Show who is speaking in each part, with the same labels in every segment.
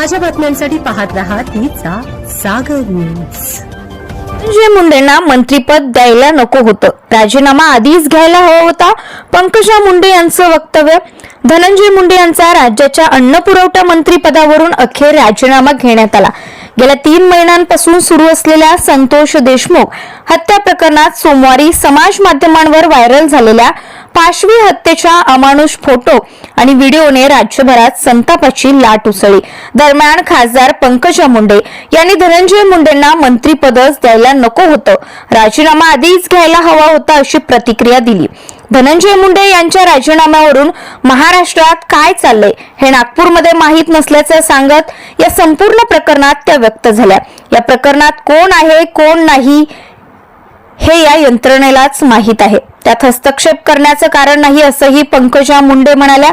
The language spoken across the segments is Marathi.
Speaker 1: ताज्या बातम्यांसाठी पाहत राहा तिचा सागर न्यूज
Speaker 2: धनंजय मुंडेंना मंत्रीपद द्यायला नको होतं. राजीनामा आधीच घ्यायला हवा होता. पंकजा मुंडे यांचं वक्तव्य. धनंजय मुंडे यांचा राज्याच्या अन्न पुरवठा मंत्रीपदावरून अखेर राजीनामा घेण्यात आला. गेल्या तीन महिन्यांपासून सुरू असलेल्या संतोष देशमुख हत्या प्रकरणात सोमवारी समाज माध्यमांवर व्हायरल झालेल्या पाशवी हत्येच्या अमानुष फोटो आणि व्हिडिओने राज्यभरात संतापाची लाट उसळली. दरम्यान खासदार पंकजा मुंडे यांनी धनंजय मुंडेंना मंत्रीपदच द्यायला नको होतं. राजीनामा आधीच घ्यायला हवा होता अशी प्रतिक्रिया दिली. धनंजय मुंडे यांच्या राजीनाम्यावरून महाराष्ट्रात काय चाललंय हे नागपूरमध्ये माहीत नसल्याचं सांगत या संपूर्ण प्रकरणात त्या व्यक्त झाल्या. या प्रकरणात कोण आहे कोण नाही हे या यंत्रणेलाच माहीत आहे. त्यात हस्तक्षेप करण्याचं कारण नाही असंही पंकजा मुंडे म्हणाल्या.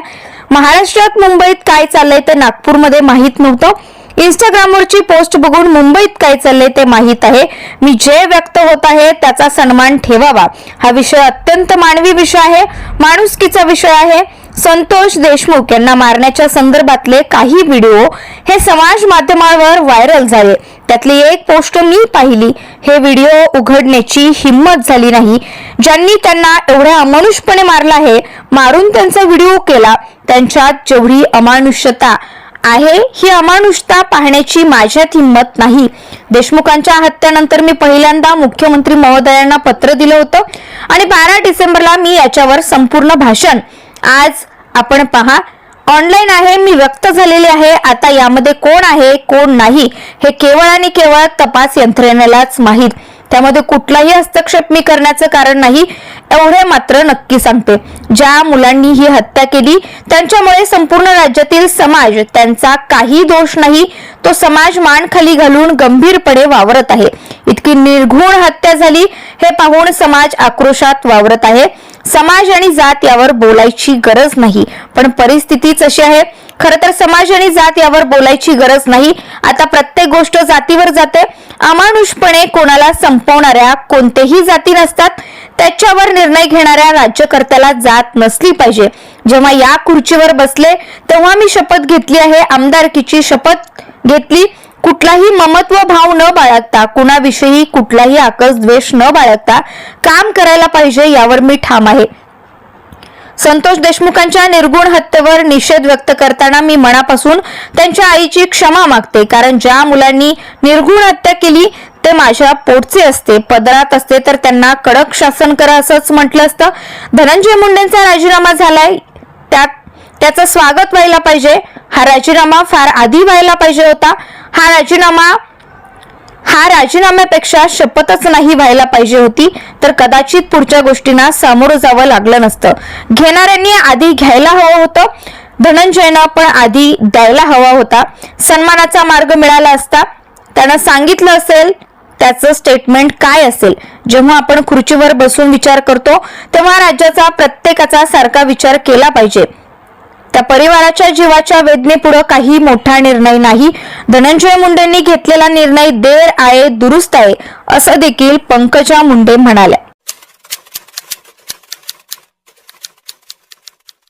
Speaker 2: महाराष्ट्रात मुंबईत काय चाललंय ते नागपूरमध्ये माहीत नव्हतं. इंस्टाग्रामवरची पोस्ट बघून मुंबईत काय चाललंय ते माहीत आहे. मी जे व्यक्त होत आहे त्याचा सन्मान ठेवावा. हा विषय अत्यंत मानवी विषय आहे माणुसकीचा विषय आहे. संतोष देशमुख यांना मारण्याच्या संदर्भातले काही व्हिडिओ हे समाज माध्यमांवर व्हायरल झाले. त्यातली एक पोस्ट मी पाहिली. हे व्हिडिओ उघडण्याची हिंमत झाली नाही. ज्यांनी त्यांना एवढ्या अमानुषपणे मारला आहे मारून त्यांचा व्हिडिओ केला. त्यांच्यात जेवढी अमानुष्यता आहे ही अमानुषता पाहण्याची माझ्यात हिंमत नाही. देशमुखांच्या हत्येनंतर मी पहिल्यांदा मुख्यमंत्री महोदयांना पत्र दिलं होतं आणि बारा डिसेंबरला मी याच्यावर संपूर्ण भाषण. आज आपण पहा ऑनलाईन आहे मी व्यक्त झालेले आहे आता यामध्ये कोण आहे कोण नाही हे केवळ आणि केवळ तपास यंत्रणेलाच माहीत. त्यामध्ये कुठलाही हस्तक्षेप मी करण्याचं कारण नाही एवढे मात्र नक्की सांगते. ज्या मुलांनी ही हत्या केली त्यांच्यामुळे संपूर्ण राज्यातील समाज त्यांचा काही दोष नाही तो समाज मान खाली घालून गंभीरपणे वावरत आहे. इतकी निर्घुण हत्या झाली हे पाहून समाज आक्रोशात वावरत आहे. समाज आणि जात यावर बोलायची गरज नाही. पण परिस्थितीच अशी आहे. खर तर समाज आणि जात यावर बोलायची गरज नाही. आता प्रत्येक गोष्ट जातीवर जाते. अमानुषपणे कोणाला संपवणाऱ्या कोणतेही जाती नसतात. त्याच्यावर निर्णय घेणाऱ्या राज्यकर्त्याला जात नसली पाहिजे. जेव्हा या खुर्चीवर बसले तेव्हा मी शपथ घेतली आहे. आमदारकीची शपथ घेतली. कुठलाही ममत्व भाव न बाळगता कुणाविषयी कुठलाही आकस द्वेष न बाळगता काम करायला पाहिजे यावर मी ठाम आहे. संतोष देशमुखांच्या निर्गुण हत्येवर निषेध व्यक्त करताना मी मनापासून त्यांच्या आईची क्षमा मागते कारण ज्या मुलांनी निर्गुण हत्या केली ते माझ्या पोटचे असते पदरात असते तर त्यांना कडक शासन करा असंच म्हटलं असतं. धनंजय मुंडेंचा राजीनामा झालाय त्यात त्याचं स्वागत व्हायला पाहिजे. हा राजीनामा फार आधी व्हायला पाहिजे होता. हा राजीनामा हा राजीनाम्यापेक्षा शपथच नाही व्हायला पाहिजे होती. तर कदाचित पुढच्या गोष्टींना सामोरं जावं लागलं नसतं. घेणाऱ्यांनी आधी घ्यायला हवं होतं. धनंजयनं पण आधी द्यायला हवा होता. सन्मानाचा मार्ग मिळाला असता. त्यानं सांगितलं असेल त्याचं स्टेटमेंट काय असेल? जेव्हा आपण खुर्चीवर बसून विचार करतो तेव्हा राज्याचा प्रत्येकाचा सारखा विचार केला पाहिजे. त्या परिवाराच्या जीवाच्या वेदनेपुढे काही मोठा निर्णय नाही. धनंजय मुंडेंनी घेतलेला निर्णय देर आहे दुरुस्त आहे असं देखील पंकजा मुंडे म्हणाल्या.